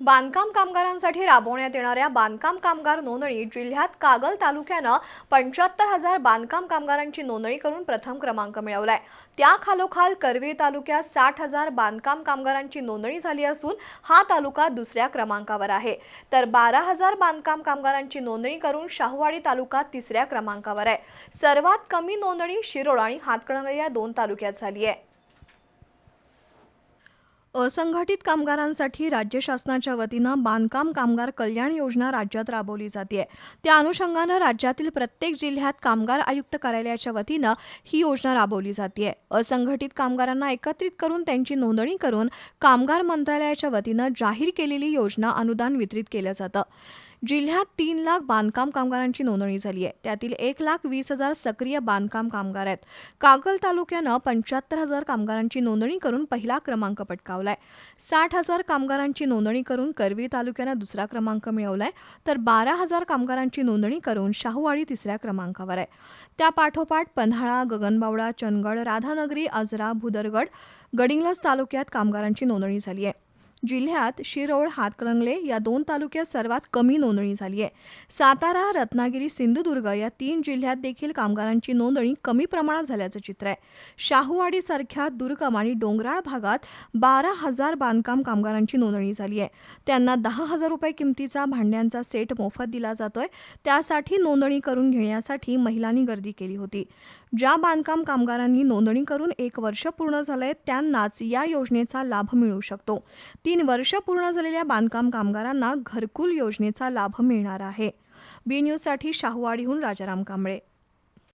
बांधकाम कामगारांसाठी राबवण्यात येणाऱ्या बांधकाम कामगार नोंदणी जिल्ह्यात कागल तालुक्यानं पंच्याहत्तर हजार बांधकाम कामगारांची नोंदणी करून प्रथम क्रमांक मिळवलाय. त्या खालोखाल करवीर तालुक्यात साठ हजार बांधकाम कामगारांची नोंदणी झाली असून हा तालुका दुसऱ्या क्रमांकावर आहे. तर बारा हजार बांधकाम कामगारांची नोंदणी करून शाहूवाडी तालुका तिसऱ्या क्रमांकावर आहे. सर्वात कमी नोंदणी शिरोळ आणि हातकणंगले या दोन तालुक्यात झाली आहे. असंघटित कामगारांसाठी राज्य शासनाच्या वतीनं बांधकाम कामगार कल्याण योजना राज्यात राबवली जाते. त्या अनुषंगानं राज्यातील प्रत्येक जिल्ह्यात कामगार आयुक्त कार्यालयाच्या वतीनं ही योजना राबवली जाते. असंघटित कामगारांना एकत्रित करून त्यांची नोंदणी करून कामगार मंत्रालयाच्या वतीनं जाहीर केलेली योजना अनुदान वितरित केलं जातं. जिल्ह्यात तीन लाख बांधकाम कामगारांची नोंदणी झाली आहे. त्यातील एक लाख वीस हजार सक्रिय बांधकाम कामगार आहेत. कागल तालुक्यानं पंच्याहत्तर हजार कामगारांची नोंदणी करून पहिला क्रमांक पटकावलाय. साठ हजार कामगारांची नोंदणी करून करवीर तालुक्यानं दुसरा क्रमांक मिळवलाय. तर बारा हजार कामगारांची नोंदणी करून शाहूवाडी तिसऱ्या क्रमांकावर आहे. त्यापाठोपाठ पन्हाळा गगनबावडा चंदगड राधानगरी आजरा भुदरगड गडिंग्लज तालुक्यात कामगारांची नोंदणी झाली आहे. जिल्ह्यात शिरोळ हातकणंगले या दोन तालुक्यात सर्वात कमी नोंदणी झाली आहे. सातारा रत्नागिरी सिंधुदुर्ग या तीन जिल्ह्यात देखील कामगारांची नोंदणी कमी प्रमाणात झाल्याचं चित्र आहे. शाहूवाडीसारख्या दुर्गम आणि डोंगराळ भागात बारा हजार बांधकाम कामगारांची नोंदणी झाली आहे. त्यांना दहा हजार रुपये किमतीचा भांड्यांचा सेट मोफत दिला जातोय. त्यासाठी नोंदणी करून घेण्यासाठी महिलांनी गर्दी केली होती. ज्या बांधकाम कामगारांनी नोंदणी करून एक वर्ष पूर्ण झालंय त्यांनाच या योजनेचा लाभ मिळू शकतो. तीन वर्ष पूर्ण झालेल्या बांधकाम कामगारांना घरकुल योजनेचा लाभ मिळणार आहे. बी न्यूजसाठी शाहूवाडीहून राजाराम कांबळे.